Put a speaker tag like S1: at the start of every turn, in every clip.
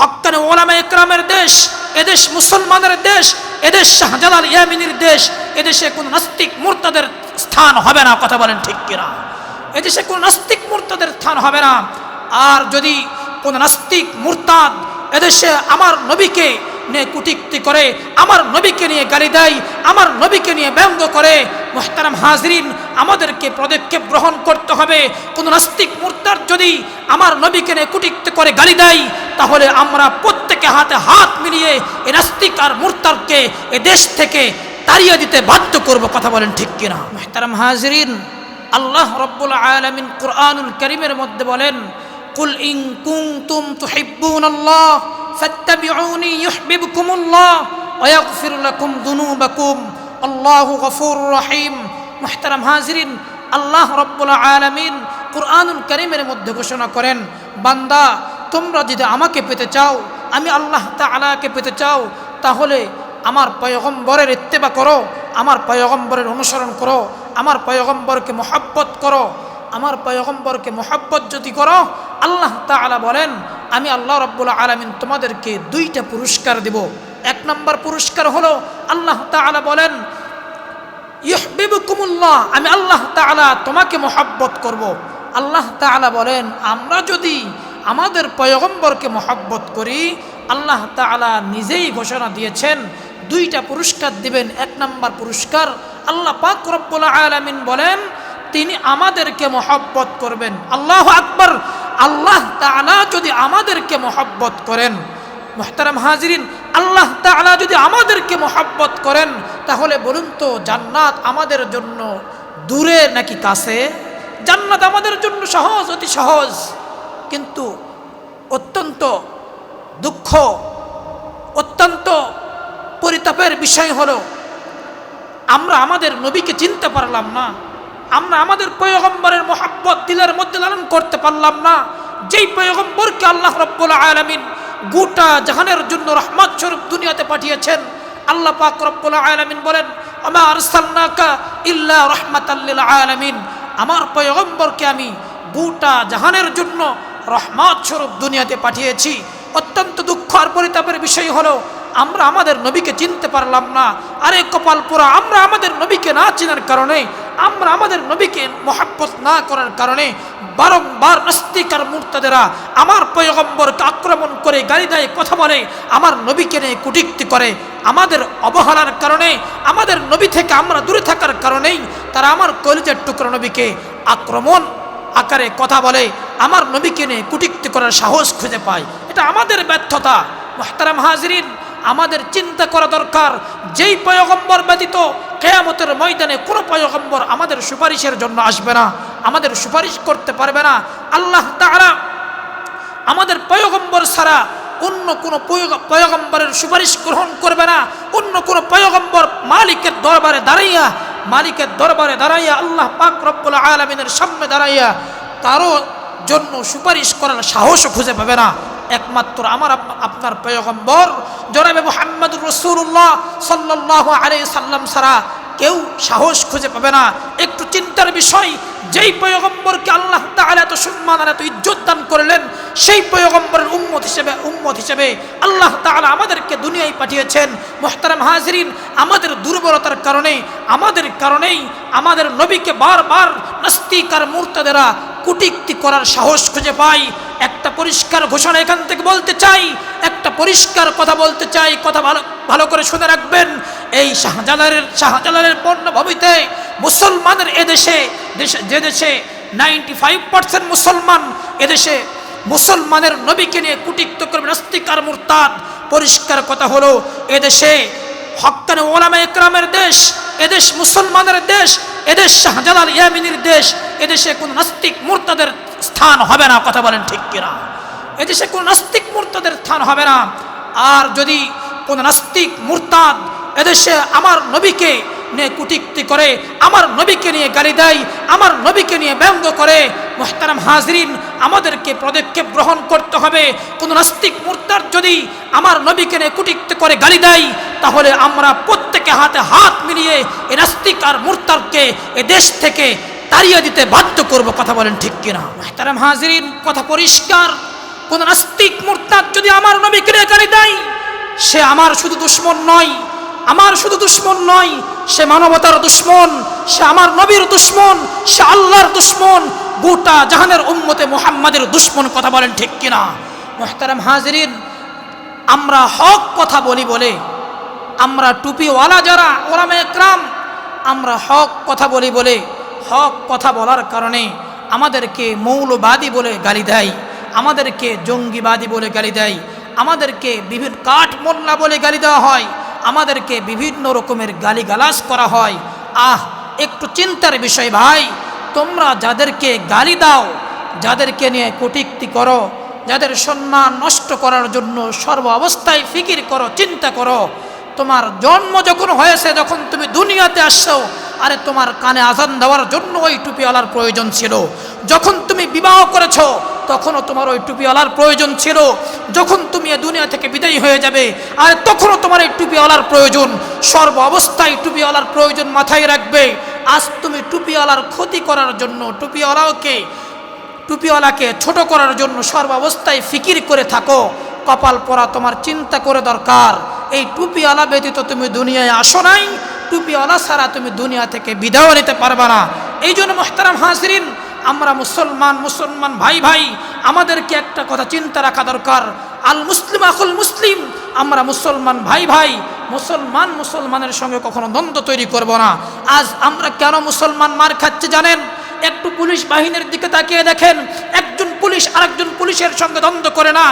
S1: হকানে ওলামা একরামের দেশ, এদেশ মুসলমানের দেশ, এদেশ শাহজালাল ইয়ামিনীর দেশ, এদেশে কোন নাস্তিক মূর্তাদের স্থান হবে না, কথা বলেন ঠিক কিনা? এদেশে কোন নাস্তিক মূর্তাদের স্থান হবে না। আর যদি কোন নাস্তিক মূর্তাদ এদেশে আমার নবীকে নিয়ে কুটিক্তি করে, আমার নবীকে নিয়ে গালি দেয়, আমার নবীকে নিয়ে ব্যঙ্গ করে। মোহতারাম হাজরিন, আমাদেরকে পদক্ষেপ গ্রহণ করতে হবে। কোন নাস্তিক মুর্তার যদি আমার নবীকে নিয়ে কুটিক্তি করে গালি দেয়, তাহলে আমরা প্রত্যেকে হাতে হাত মিলিয়ে এ নাস্তিক আর মুর্তারকে এ দেশ থেকে তাড়িয়ে দিতে বাধ্য করব। কথা বলেন ঠিক কিনা? মোহতারাম হাজরিন, আল্লাহ রব্বুল আলমিন কোরআনুল করিমের মধ্যে বলেন, কুল ইন কুনতুম তুহিব্বুনাল্লাহ ফাত্তাবিউনি ইউহিব্বুকুমুল্লাহ ওয়া ইয়াগফির লাকুম যুনুবাকুম আল্লাহু গফুরুর রহিম। মুহতারাম হাজিরিন, আল্লাহ রব্বুল আলামিন কোরআনুল করিমের মধ্যে ঘোষণা করেন, বান্দা, তোমরা যদি আমাকে পেতে চাও, আমি আল্লাহ তাআলাকে পেতে চাও, তাহলে আমার পয়গম্বরের ইত্তেবা করো, আমার পয়গম্বরের অনুসরণ করো, আমার পয়গম্বরকে মহাব্বত করো, আমার পয়গম্বরকে মহাব্বত যদি করো, আল্লাহ তাআলা বলেন আমি আল্লাহ রব্বুল আলমিন তোমাদেরকে দুইটা পুরস্কার দেব। এক নম্বর পুরস্কার হলো আল্লাহ তাআলা বলেন ইহবিবুকুমুল্লাহ আমি আল্লাহ তাআলা তোমাকে মহাব্বত করব। আল্লাহ তাআলা বলেন, আমরা যদি আমাদের পয়গম্বরকে মহাব্বত করি, আল্লাহ তাআলা নিজেই ঘোষণা দিয়েছেন, দুইটা পুরস্কার দিবেন। এক নম্বর পুরস্কার আল্লাহ পাক রব্বুল আলামিন বলেন, তিনি আমাদেরকে মহব্বত করবেন। আল্লাহ আকবর। আল্লাহ তাআলা যদি আমাদেরকে মহব্বত করেন, মোহতারাম হাজিরিন, আল্লাহ তাআলা যদি আমাদেরকে মহব্বত করেন, তাহলে বলুন তো জান্নাত আমাদের জন্য দূরে নাকি কাছে? জান্নাত আমাদের জন্য সহজ, অতি সহজ, কিন্তু অত্যন্ত দুঃখ, অত্যন্ত পরিতাপের বিষয় হলো, আমরা আমাদের নবীকে চিনতে পারলাম না। আমরা আমাদের পয়গম্বরের মোহাব্বত দিলের মধ্যে লালন করতে পারলাম না। যেই পয়গম্বরকে আল্লাহ রব্বুল আলমিন গোটা জাহানের জন্য রহমত স্বরূপ দুনিয়াতে পাঠিয়েছেন, আল্লাহ পাক রব্বুল আলমিন বলেন আমার আরসালনাকা ইল্লা রহমাতাল্লিল আলমিন। আমার পয়গম্বরকে আমি গোটা জাহানের জন্য রহমত স্বরূপ দুনিয়াতে পাঠিয়েছি। অত্যন্ত দুঃখ আর পরিতাপের বিষয় হলো, আমরা আমাদের নবীকে চিনতে পারলাম না। আরে কপাল আমরা আমাদের নবীকে না চেনার কারণে আমরা আমাদের নবীকে মহাব্বত না করার কারণে বারংবার নাস্তিক আর মুর্তাদেরা আমার পয়গম্বরকে আক্রমণ করে গাড়ি দেয়, কথা বলে, আমার নবীকে নিয়ে কুটিক্তি করে। আমাদের অবহেলার কারণে, আমাদের নবী থেকে আমরা দূরে থাকার কারণেই তারা আমার কলিজের টুকরো নবীকে আক্রমণ আকারে কথা বলে, আমার নবীকে নিয়ে কুটিক্তি করার সাহস খুঁজে পায়। এটা আমাদের ব্যর্থতা। মোহতারাম হাজরিন, আমাদের চিন্তা করা দরকার। যেই পয়গম্বর ব্যতীত কেয়ামতের ময়দানে কোনো পয়গম্বর আমাদের সুপারিশের জন্য আসবে না, আমাদের সুপারিশ করতে পারবে না। আল্লাহ তাআলা আমাদের পয়গম্বর ছাড়া অন্য কোনো পয়গম্বরের সুপারিশ গ্রহণ করবে না। অন্য কোনো পয়গম্বর মালিকের দরবারে দাঁড়াইয়া, মালিকের দরবারে দাঁড়াইয়া আল্লাহ পাক রব্বুল আলমিনের সামনে দাঁড়াইয়া কারও জন্য সুপারিশ করার সাহসও খুঁজে পাবে না। একমাত্র আমার আপনার পয়গম্বর। জনাবে মোহাম্মদুর রসুল্লাহ সাল্লাহ আলাই সাল্লাম সারা কেউ সাহস খুঁজে পাবে না। একটু চিন্তার বিষয়, যেই পয়গম্বরকে আল্লাহ তাআলা এত সম্মান আর এত ইজ্জত দান করলেন, সেই পয়গম্বরের উম্মত হিসেবে উম্মত হিসেবে আল্লাহ তাআলা আমাদেরকে দুনিয়ায় পাঠিয়েছেন। মোহতারাম হাজরিন, আমাদের দুর্বলতার কারণে, আমাদের কারণেই আমাদের নবীকে বারবার নাস্তিক আর মূর্তাদেরা কুটিক্তি করার সাহস খুঁজে পাই একটা পরিষ্কার ঘোষণা এখান থেকে বলতে চাই, একটা পরিষ্কার কথা বলতে চাই, কথা ভালো ভালো করে শুনে রাখবেন। এই শাহজালালের শাহজালালের পণ্যভূমিতে মুসলমানের এদেশে, দেশে, যে দেশে নাইনটি ফাইভ পার্সেন্ট মুসলমান, এদেশে মুসলমানের নবীকে নিয়ে কুটিক্ত করবে নাস্তিকার মুরতাদ। পরিষ্কার কথা হলো, এদেশে হকানে ওলামা একরামের দেশ, এদেশ মুসলমানের দেশ, এদেশ শাহজালাল ইয়ামিনীর দেশ, এদেশে কোন নাস্তিক মুরতাদের স্থান হবে না, কথা বলেন ঠিক কিনা? এদেশে কোন নাস্তিক মুরতাদের স্থান হবে না, আর যদি কোন নাস্তিক মূর্তাদ এদেশে আমার নবীকে নিয়ে কুটিক্তি করে, আমার নবীকে নিয়ে গালি দেয়, আমার নবীকে নিয়ে ব্যঙ্গ করে, মোহতারাম হাজরিন, আমাদেরকে পদক্ষেপ গ্রহণ করতে হবে। কোন নাস্তিক মূর্তার যদি আমার নবীকে নিয়ে কুটিক্তি করে, গালি দেয়, তাহলে আমরা প্রত্যেকে হাতে হাত মিলিয়ে এ নাস্তিক আর মুর্তারকে এ দেশ থেকে তাড়িয়ে দিতে বাধ্য করব, কথা বলেন ঠিক কিনা? মোহতারাম হাজরিন, কথা পরিষ্কার। কোন নাস্তিক মুরতাদ যদি আমার নবীকে গালি দেয়, সে আমার শুধু দুশ্মন নয়, আমার শুধু দুশ্মন নয়, সে মানবতার দুশ্মন, সে আমার নবীর দুশ্মন, সে আল্লাহর দুশ্মন, গোটা জাহানের উম্মতে মুহাম্মাদের দুশ্মন, কথা বলেন ঠিক কিনা? মোহতারাম হাজরিন, আমরা হক কথা বলি বলে, আমরা টুপিওয়ালা যারা ওরামে একরাম, আমরা হক কথা বলি বলে হক কথা বলার কারণে আমাদেরকে মৌলবাদী বলে গালি দেয়, আমাদেরকে জঙ্গিবাদী বলে গালি দেয়, আমাদেরকে বিভিন্ন কাঠ মোল্লা বলে গালি দেওয়া হয়, আমাদেরকে বিভিন্ন রকমের গালিগালাজ করা হয়। আহ, একটু চিন্তার বিষয় ভাই, তোমরা যাদেরকে গালি দাও, যাদেরকে নিয়ে কটুক্তি করো, যাদের সম্মান নষ্ট করার জন্য সর্ব অবস্থায় ফিকির করো, চিন্তা করো। তোমার জন্ম যখন হয়েছে, যখন তুমি দুনিয়াতে আসছো আরে তোমার কানে আজান দেওয়ার জন্য ওই টুপিওয়ালার প্রয়োজন ছিল। যখন তুমি বিবাহ করেছ, তখনও তোমার ওই টুপিওয়ালার প্রয়োজন ছিল। যখন তুমি এ দুনিয়া থেকে বিদায়ী হয়ে যাবে, আর তখনও তোমার এই টুপিওয়ালার প্রয়োজন। সর্ব অবস্থায় টুপিওয়ালার প্রয়োজন মাথায় রাখবে। আজ তুমি টুপিওয়ালার ক্ষতি করার জন্য টুপিওয়ালাকে টুপিওয়ালাকে ছোট করার জন্য সর্বাবস্থায় ফিকির করে থাকো। কপাল পরা তোমার চিন্তা করে দরকার। এই টুপিওয়ালা ব্যতীত তুমি দুনিয়ায় আসো নাই। টুপিওয়ালা ছাড়া তুমি দুনিয়া থেকে বিদায় নিতে পারবে না। এই জন্য মোহতারাম হাসরিন আমরা মুসলমান মুসলমান ভাই ভাই, আমাদেরকে একটা কথা চিন্তা রাখা দরকার। আল মুসলিম আকুল মুসলিম, আমরা মুসলমান ভাই ভাই, মুসলমান মুসলমানের সঙ্গে কখনো দ্বন্দ্ব তৈরি করব না। আজ আমরা কেন মুসলমান মার খাচ্ছে জানেন? একটু পুলিশ বাহিনীর দিকে তাকিয়ে দেখেন, একজন পুলিশ আরেকজন পুলিশের সঙ্গে দ্বন্দ্ব করে না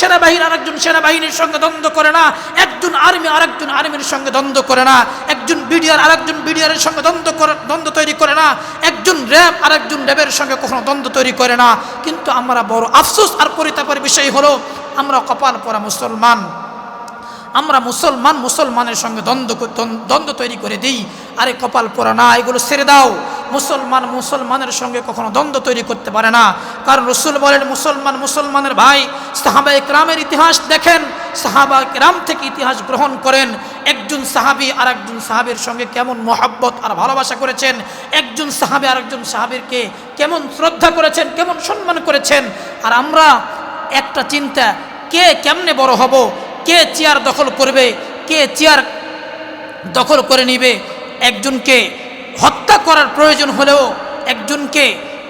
S1: সেনাবাহিনী আরেকজন সেনাবাহিনীর সঙ্গে দ্বন্দ্ব করে না, একজন আর্মি আরেকজন আর্মির সঙ্গে দ্বন্দ্ব করে না, একজন বিডিআর আরেকজন বিডিআরের সঙ্গে দ্বন্দ্ব করে, দ্বন্দ্ব তৈরি করে না, একজন র্যাব আরেকজন র্যাবের সঙ্গে কখনো দ্বন্দ্ব তৈরি করে না। কিন্তু আমরা বড় আফসোস আর পরিতাপের বিষয় হলো, আমরা কপাল পরা মুসলমান। আমরা মুসলমান মুসলমানের সঙ্গে দ্বন্দ্ব দ্বন্দ্ব তৈরি করে দিই। আরে কপাল পরা না, এগুলো ছেড়ে দাও। মুসলমান মুসলমানের সঙ্গে কখনো দ্বন্দ্ব তৈরি করতে পারে না। কারণ রসুল বলেন, মুসলমান মুসলমানের ভাই সাহাবা একরামের ইতিহাস দেখেন সাহাবা একরাম থেকে ইতিহাস গ্রহণ করেন। একজন সাহাবি আর একজন সাহাবির সঙ্গে কেমন মহাব্বত আর ভালোবাসা করেছেন? একজন সাহাবি আর একজন সাহাবিরকে কেমন শ্রদ্ধা করেছেন, কেমন সম্মান করেছেন? আর আমরা একটা চিন্তা, কে কেমনে বড় হব? কে চেয়ার দখল করবে? কে চেয়ার দখল করে নিবে? একজনকে হত্যা করার প্রয়োজন হলেও একজনকে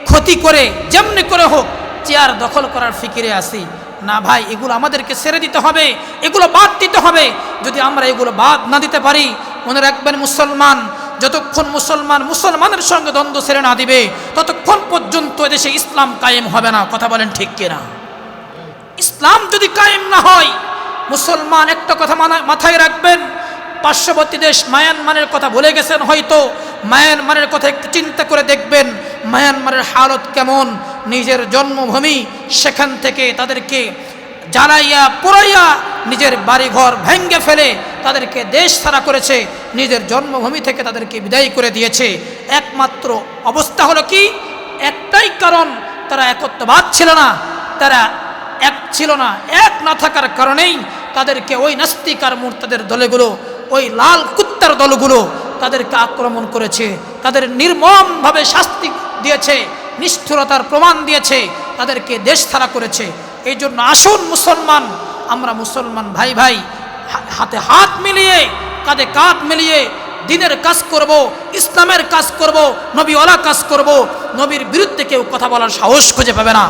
S1: ক্ষতি করে, যেমনি করে হোক, চেয়ার দখল করার ফিকিরে আসি না ভাই, এগুলো আমাদেরকে ছেড়ে দিতে হবে, এগুলো বাদ দিতে হবে। যদি আমরা এগুলো বাদ না দিতে পারি, মনে রাখবেন মুসলমান, যতক্ষণ মুসলমান মুসলমানের সঙ্গে দ্বন্দ্ব ছেড়ে না দিবে, ততক্ষণ পর্যন্ত এদেশে ইসলাম কায়েম হবে না। কথা বলেন ঠিক কিনা? ইসলাম যদি কায়েম না হয়, মুসলমান একটা কথা মাথায় রাখবেন পার্শ্ববর্তী দেশ মায়ানমারের কথা ভুলে গেছেন হয়তো। মায়ানমারের কথা একটু চিন্তা করে দেখবেন, মায়ানমারের হালত কেমন, নিজের জন্মভূমি সেখান থেকে তাদেরকে জ্বালাইয়া পুরাইয়া নিজের বাড়িঘর ভেঙ্গে ফেলে তাদেরকে দেশ ছাড়া করেছে, নিজের জন্মভূমি থেকে তাদেরকে বিদায় করে দিয়েছে। একমাত্র অবস্থা হলো কি? একটাই কারণ, তারা একত্রবাদ ছিল না, তারা এক ছিল না, এক না থাকার কারণেই তাদেরকে ওই নাস্তিক আর মূর্তাদের দলেগুলো ওই লাল কুত্তার দলগুলো তাদেরকে আক্রমণ করেছে। তাদের নির্মমভাবে শাস্তি দিয়েছে, নিষ্ঠুরতার প্রমাণ দিয়েছে, তাদেরকে দেশ ছাড়া করেছে। এই জন্য আসুন মুসলমান, আমরা মুসলমান ভাই ভাই, হাতে হাত মিলিয়ে, কাঁধে কাঁধ মিলিয়ে দিনের কাজ করব, ইসলামের কাজ করব নবীওয়ালা কাজ করব। নবীর বিরুদ্ধে কেউ কথা বলার সাহস খুঁজে পাবে না।